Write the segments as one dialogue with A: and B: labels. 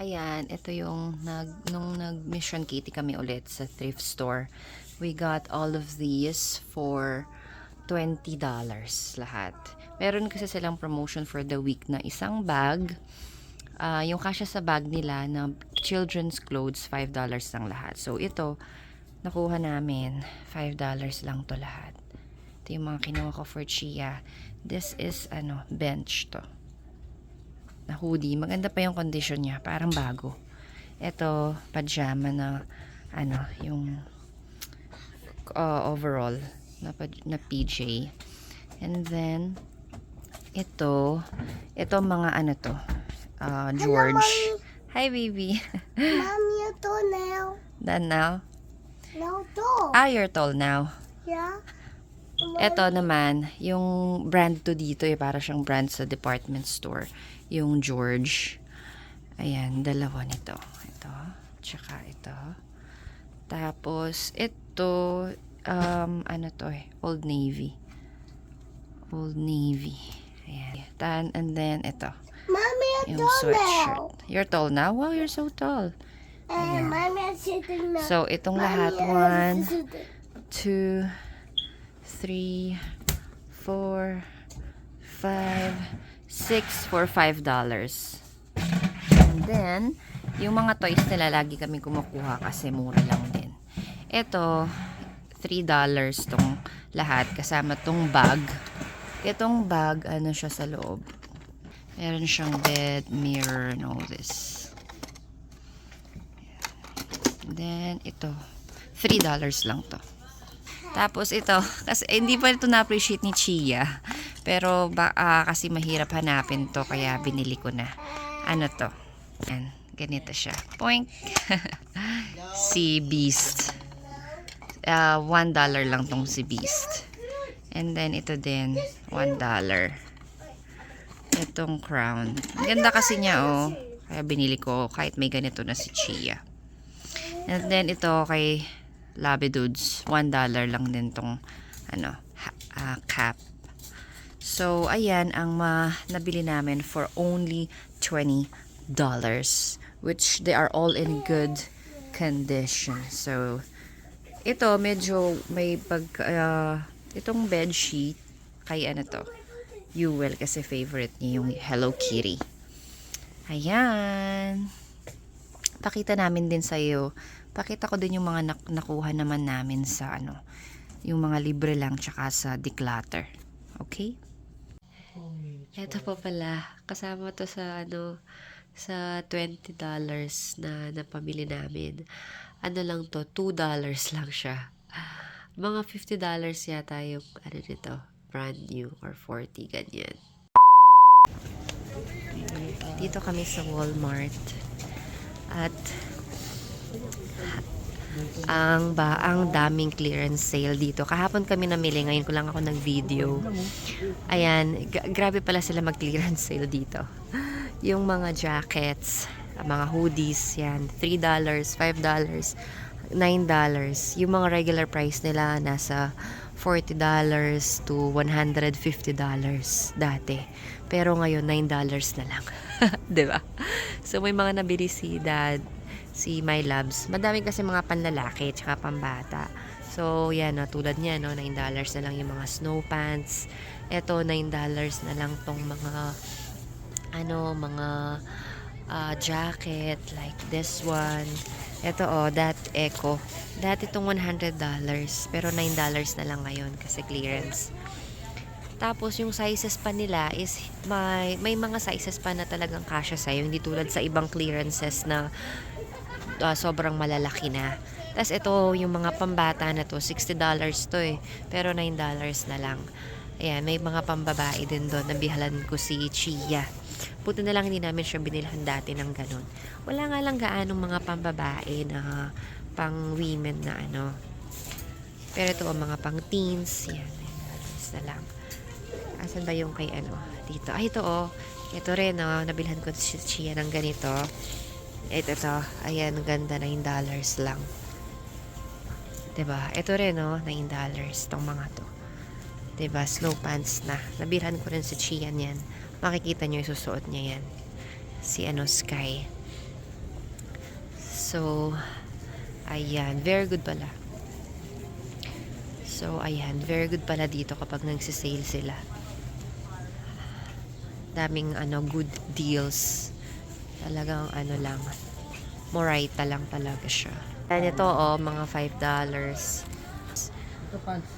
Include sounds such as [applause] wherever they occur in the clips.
A: Ayan, ito yung nag, nung nag-mission kitty kami ulit sa thrift store. We got all of these for $20 lahat. Meron kasi silang promotion for the week na isang bag. ah, yung kasya sa bag nila na children's clothes, $5 lang lahat. So, ito, nakuha namin. $5 lang to lahat. Ito yung mga kinuha ko for Chia. This is, ano, bench to na hoodie. Maganda pa yung condition niya. Parang bago. Ito, pajama na, ano, yung uh, overall na, na PJ. And then, ito, ito mga ano to, uh, George. Hi, baby. [laughs]
B: Mommy, you're tall now.
A: Done now?
B: No, tall.
A: Ah, you're tall now.
B: Yeah.
A: Ito naman, yung brand to dito, eh, para siyang brand sa department store. Yung George. Ayan, dalawa nito. Ito, tsaka ito. Tapos, ito, um, ano to eh, Old Navy. Old Navy. Ayan. Tan, and then, ito,
B: Mommy,
A: yung
B: you're tall now.
A: sweatshirt. You're tall now? Wow, you're so tall.
B: And mommy, I'm sitting now.
A: So, itong lahat,
B: Mommy, I'm
A: one,
B: sitting.
A: two, three, four, five, six for five dollars. And then, yung mga toys nila lagi kami kumukuha kasi mura lang din. Ito, three dollars tong lahat kasama tong bag. Itong bag, ano siya sa loob. Meron siyang bed, mirror, and all this. And then, ito. $3 lang to. Tapos ito, [laughs] kasi eh, hindi pa ito na-appreciate ni Chia. Pero ba, ah, kasi mahirap hanapin to, kaya binili ko na. Ano to? Yan, ganito siya. Poink! [laughs] si Beast. Ah, $1 lang tong si Beast. And then ito din, $1. Itong crown. Ganda kasi niya, oh. Kaya binili ko kahit may ganito na si Chia. And then ito kay Labidudes, $1 lang din tong ano, ah, cap. So, ayan ang ma nabili namin for only $20 which they are all in good condition. So, ito medyo may pag ah, itong bed sheet kay ano to Yuwel kasi favorite niya yung Hello Kitty. Ayan pakita namin din sa iyo. Pakita ko din yung mga nak- nakuha naman namin sa ano, yung mga libre lang tsaka sa declutter. Okay? Ito pa pala, kasama to sa ano, sa $20 na napamili namin. Ano lang to, $2 lang siya. Mga $50 yata yung ano nito, brand new or 40 ganyan. Dito kami sa Walmart. At ang ba ang daming clearance sale dito. Kahapon kami namili, ngayon ko lang ako nag-video. Ayan, grabe pala sila mag-clearance sale dito. Yung mga jackets, mga hoodies, yan, $3, $5, $9. Yung mga regular price nila nasa $40 to $150 dati. Pero ngayon, $9 na lang. [laughs] 'Di ba? So, may mga nabili si dad, si My Labs. Madami kasi mga panlalaki, tsaka pambata. So, yan, no, tulad niya, no, $9 na lang yung mga snow pants. Ito, $9 na lang tong mga, ano, mga ah, jacket, like this one. Ito, oh, that Echo. Dati itong $100, pero $9 na lang ngayon kasi clearance. Tapos yung sizes pa nila is may may mga sizes pa na talagang kasya sa hindi tulad sa ibang clearances na ah, sobrang malalaki na. Tapos ito yung mga pambata na to, $60 to eh, pero $9 na lang. Ayan, may mga pambabae din doon. Nabihalan ko si Chia. Puto na lang hindi namin siya binilhan dati ng ganun. Wala nga lang gaanong mga pambabae na pang women na ano. Pero ito, mga pang teens. Yan, $9 na lang. Asan ba yung kay ano? Dito. Ay, ito oh. Ito rin oh. Nabilhan ko si Chia ng ganito. Ito to. Ayan, ganda. $9 lang. 'Di ba? Ito rin oh. $9 tong mga to. ba? Snow pants na. Nabilhan ko rin si Chia niyan. Makikita nyo yung susuot niya yan. Si ano, Sky. So, ayan. Very good pala. So, ayan. Very good pala dito kapag nagsisale sila. Daming ano, good deals. Talagang ano lang. Moraita lang talaga siya. Ayan ito, oh, mga $5.
C: Ito pants.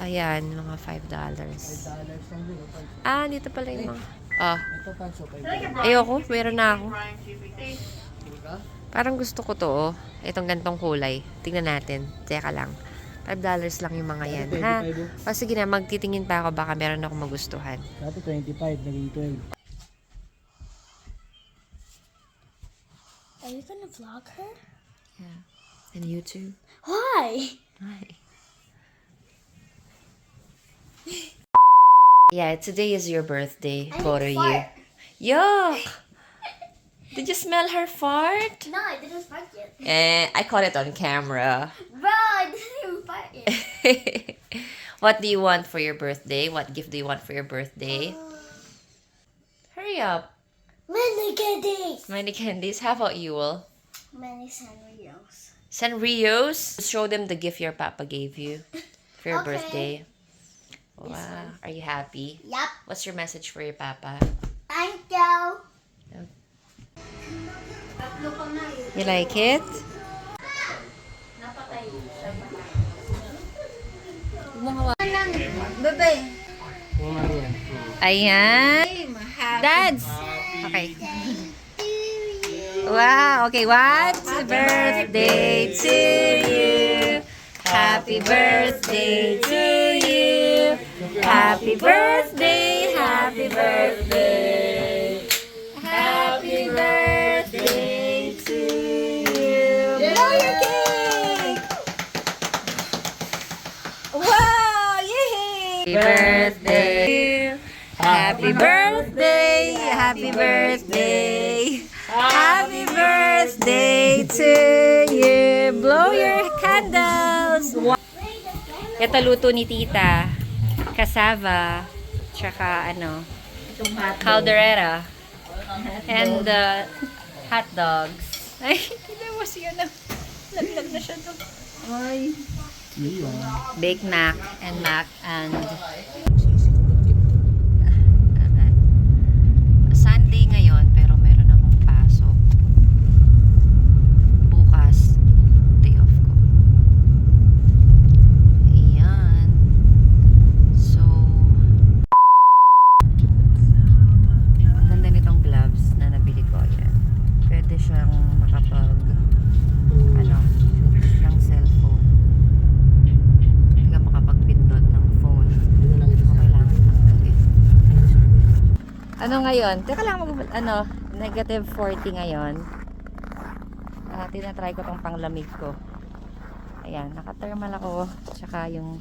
A: Ayan, mga $5.
C: 5 dollars lang din. oh, pants.
A: Ah, dito pala yung mga... Ah,
C: oh, 5 dollars.
A: ayoko. Meron na ako. Parang gusto ko to, oh. Itong gantong kulay. Tingnan natin. Teka lang. $5 lang yung mga yan, ha?
C: 25 oh.
A: O sige na, magtitingin pa ako. Baka meron ako magustuhan.
C: Dati 25, naging 12.
B: You gonna vlog her?
A: Yeah. And YouTube?
B: Why?
A: Hi. yeah, today is your birthday. You.
B: fart.
A: Yuck! Did you smell her fart?
B: No, I didn't fart yet.
A: Eh, I caught it on camera.
B: Bro, I didn't even fart yet. [laughs]
A: what do you want for your birthday? What gift do you want for your birthday? Hurry up.
B: Many candies.
A: Many candies. How about you, Will?
B: Many Sanrios.
A: Sanrios. Show them the gift your papa gave you for your
B: Okay.
A: birthday. Wow. Are you happy?
B: Yup.
A: What's your message for your papa?
B: Thank you.
A: Yep.
B: Tatlo ko na yun.
A: You like it?
B: Napatay.
A: Bebe.
C: Kung ano yan.
A: Ayan. Dads. Okay. Wow. Okay. What's birthday to you? Happy birthday to you. Happy birthday. Happy birthday. Happy birthday to you. Blow your cake. Wow! Yay! Happy birthday! Happy birthday! Happy birthday! Happy birthday to you! Blow your candles! Ito luto ni tita. Cassava. Tsaka ano, caldereta. And uh, hot dogs. [laughs] Ay, hindi mo siya na. Laglag na siya doon. Ay.
C: Yun.
A: Bake mac and mac and Sunday ngayon pero meron akong pasok. Bukas day off ko. Ayan. So ang ganda nitong gloves na nabili ko. Ayan. Pwede siyang makapag ano, ng cellphone. Hindi ka makapagpindot ng phone.
C: Hindi na lang ito
A: So,
C: sa
A: kailangan tanggalin. Ano ngayon? Teka lang, mag, ano, negative 40 ngayon. Ah, tinatry ko tong panglamig ko. Ayan, naka-thermal ako. Tsaka yung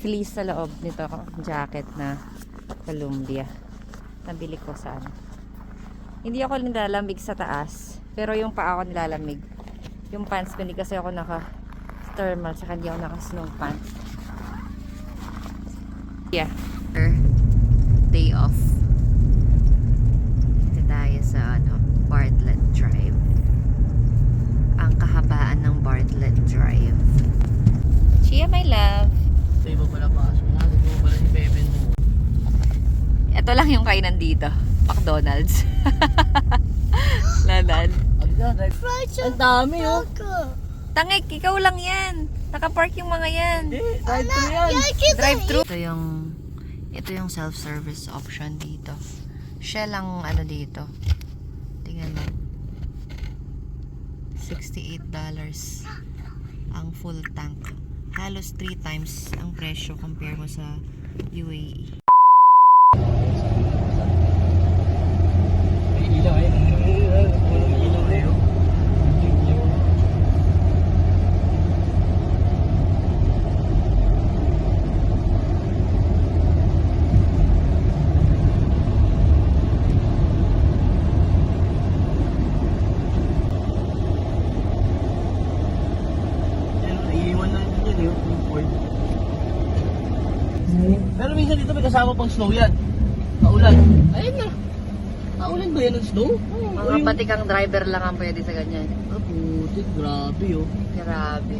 A: fleece sa loob nito, jacket na Columbia. Nabili ko sa ano. Hindi ako nilalamig sa taas. Pero yung paa ko nilalamig. Yung pants ko, hindi kasi ako naka thermal. Tsaka hindi ako naka snow pants. Yeah. Day off. Sa ano, Bartlett Drive. Ang kahabaan ng Bartlett Drive. Chia, my love.
C: Sa iba pala pasok nga. Ito mo pala si Beben mo.
A: Ito lang yung kainan dito. McDonald's. [laughs] Lalan.
C: Ang dami oh.
A: Tangik, ikaw lang yan. Nakapark yung mga yan.
C: Hindi. Drive thru yan.
A: Drive-thru. Ito yung ito yung self-service option dito. Shell ang ano dito. Tingnan mo. $68 ang full tank. Halos 3 times ang presyo compare mo sa. UAE.
C: May ilaw eh. Walang ilaw na yun. Yan, naiiwan lang din yan eh, yung Ford. Pero minsan dito may kasama pang snow yan. Kaulan. Ayun na. Kaulan ba yan ng snow?
A: Mga patikang driver lang ang pwede sa ganyan.
C: Ah, putik. Grabe, oh.
A: Grabe.